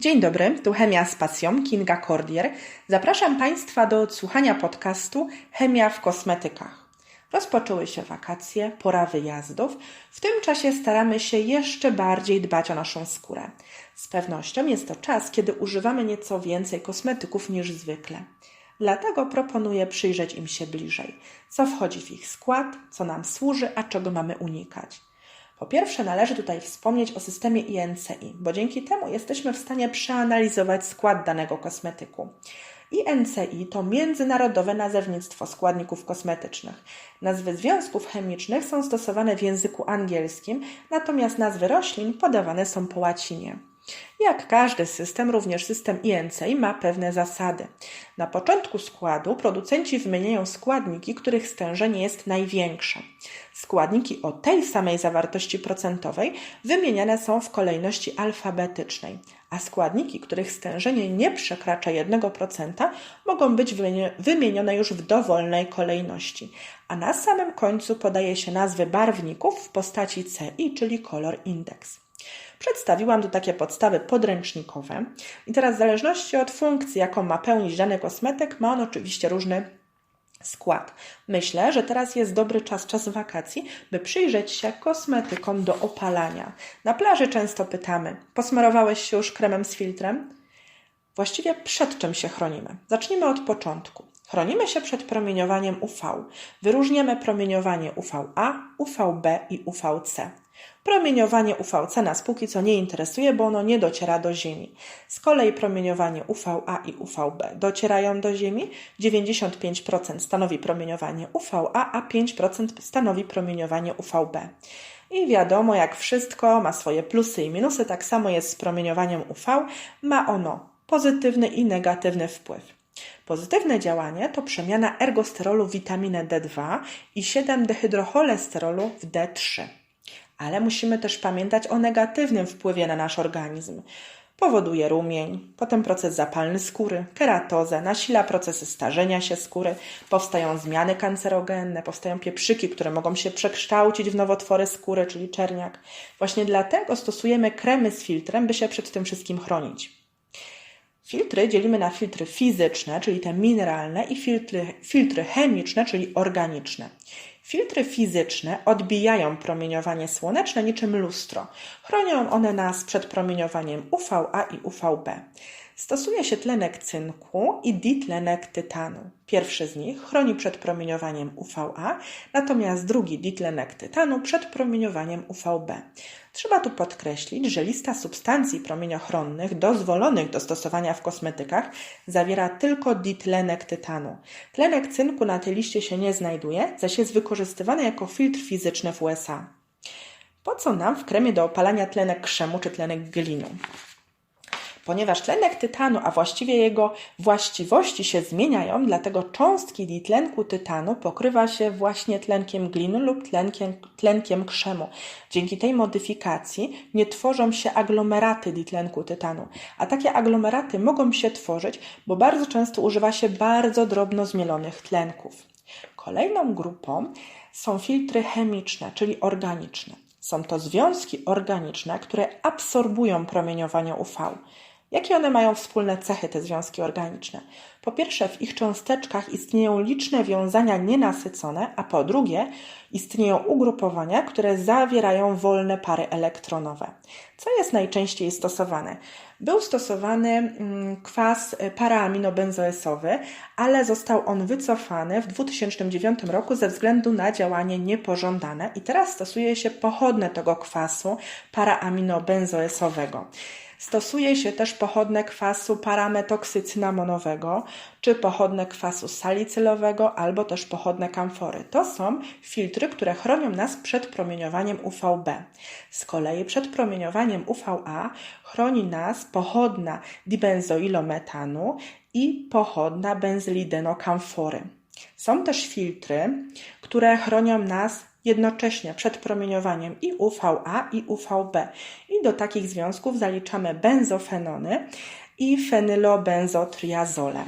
Dzień dobry, tu Chemia z pasją, Kinga Cordier. Zapraszam Państwa do odsłuchania podcastu Chemia w kosmetykach. Rozpoczęły się wakacje, pora wyjazdów. W tym czasie staramy się jeszcze bardziej dbać o naszą skórę. Z pewnością jest to czas, kiedy używamy nieco więcej kosmetyków niż zwykle. Dlatego proponuję przyjrzeć im się bliżej, co wchodzi w ich skład, co nam służy, a czego mamy unikać. Po pierwsze, należy tutaj wspomnieć o systemie INCI, bo dzięki temu jesteśmy w stanie przeanalizować skład danego kosmetyku. INCI to międzynarodowe nazewnictwo składników kosmetycznych. Nazwy związków chemicznych są stosowane w języku angielskim, natomiast nazwy roślin podawane są po łacinie. Jak każdy system, również system INCI ma pewne zasady. Na początku składu producenci wymieniają składniki, których stężenie jest największe. Składniki o tej samej zawartości procentowej wymieniane są w kolejności alfabetycznej, a składniki, których stężenie nie przekracza 1%, mogą być wymienione już w dowolnej kolejności, a na samym końcu podaje się nazwy barwników w postaci CI, czyli kolor indeks. Przedstawiłam tu takie podstawy podręcznikowe i teraz w zależności od funkcji, jaką ma pełnić dany kosmetyk, ma on oczywiście różny skład. Myślę, że teraz jest dobry czas, czas wakacji, by przyjrzeć się kosmetykom do opalania. Na plaży często pytamy: posmarowałeś się już kremem z filtrem? Właściwie przed czym się chronimy? Zacznijmy od początku. Chronimy się przed promieniowaniem UV. Wyróżniamy promieniowanie UVA, UVB i UVC. Promieniowanie UVC nas póki co nie interesuje, bo ono nie dociera do Ziemi. Z kolei promieniowanie UVA i UVB docierają do Ziemi. 95% stanowi promieniowanie UVA, a 5% stanowi promieniowanie UVB. I wiadomo, jak wszystko ma swoje plusy i minusy, tak samo jest z promieniowaniem UV. Ma ono pozytywny i negatywny wpływ. Pozytywne działanie to przemiana ergosterolu w witaminę D2 i 7-dehydrocholesterolu w D3 ale musimy też pamiętać o negatywnym wpływie na nasz organizm. Powoduje rumień, potem proces zapalny skóry, keratozę, nasila procesy starzenia się skóry, powstają zmiany kancerogenne, powstają pieprzyki, które mogą się przekształcić w nowotwory skóry, czyli czerniak. Właśnie dlatego stosujemy kremy z filtrem, by się przed tym wszystkim chronić. Filtry dzielimy na filtry fizyczne, czyli te mineralne, i filtry, filtry chemiczne, czyli organiczne. Filtry fizyczne odbijają promieniowanie słoneczne niczym lustro. Chronią one nas przed promieniowaniem UVA i UVB. Stosuje się tlenek cynku i ditlenek tytanu. Pierwszy z nich chroni przed promieniowaniem UVA, natomiast drugi ditlenek tytanu przed promieniowaniem UVB. Trzeba tu podkreślić, że lista substancji promieniochronnych dozwolonych do stosowania w kosmetykach zawiera tylko ditlenek tytanu. Tlenek cynku na tej liście się nie znajduje, zaś jest wykorzystywany jako filtr fizyczny w USA. Po co nam w kremie do opalania tlenek krzemu czy tlenek glinu? Ponieważ tlenek tytanu, a właściwie jego właściwości się zmieniają, dlatego cząstki ditlenku tytanu pokrywa się właśnie tlenkiem glinu lub tlenkiem, tlenkiem krzemu. Dzięki tej modyfikacji nie tworzą się aglomeraty ditlenku tytanu, a takie aglomeraty mogą się tworzyć, bo bardzo często używa się bardzo drobno zmielonych tlenków. Kolejną grupą są filtry chemiczne, czyli organiczne. Są to związki organiczne, które absorbują promieniowanie UV. Jakie one mają wspólne cechy, te związki organiczne? Po pierwsze, w ich cząsteczkach istnieją liczne wiązania nienasycone, a po drugie, istnieją ugrupowania, które zawierają wolne pary elektronowe. Co jest najczęściej stosowane? Był stosowany mm, kwas paraaminobenzoesowy, ale został on wycofany w 2009 roku ze względu na działanie niepożądane i teraz stosuje się pochodne tego kwasu paraaminobenzoesowego. Stosuje się też pochodne kwasu parametoksycynamonowego, czy pochodne kwasu salicylowego, albo też pochodne kamfory. To są filtry, które chronią nas przed promieniowaniem UVB. Z kolei przed promieniowaniem UVA chroni nas pochodna dibenzoilometanu i pochodna benzylidenokamfory. Są też filtry, które chronią nas jednocześnie przed promieniowaniem i UVA i UVB. I do takich związków zaliczamy benzofenony i fenylobenzotriazole.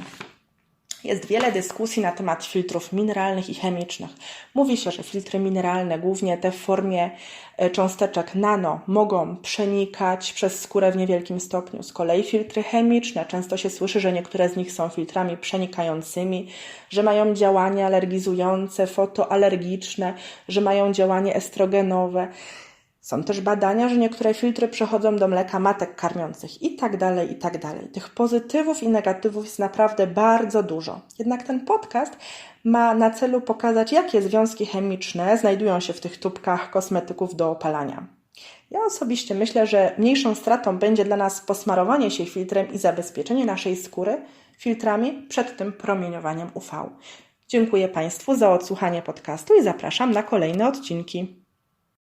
Jest wiele dyskusji na temat filtrów mineralnych i chemicznych. Mówi się, że filtry mineralne, głównie te w formie e, cząsteczek nano, mogą przenikać przez skórę w niewielkim stopniu. Z kolei filtry chemiczne, często się słyszy, że niektóre z nich są filtrami przenikającymi, że mają działanie alergizujące, fotoalergiczne, że mają działanie estrogenowe. Są też badania, że niektóre filtry przechodzą do mleka matek karmiących i tak dalej, i tak dalej. Tych pozytywów i negatywów jest naprawdę bardzo dużo. Jednak ten podcast ma na celu pokazać, jakie związki chemiczne znajdują się w tych tubkach kosmetyków do opalania. Ja osobiście myślę, że mniejszą stratą będzie dla nas posmarowanie się filtrem i zabezpieczenie naszej skóry filtrami przed tym promieniowaniem UV. Dziękuję Państwu za odsłuchanie podcastu i zapraszam na kolejne odcinki.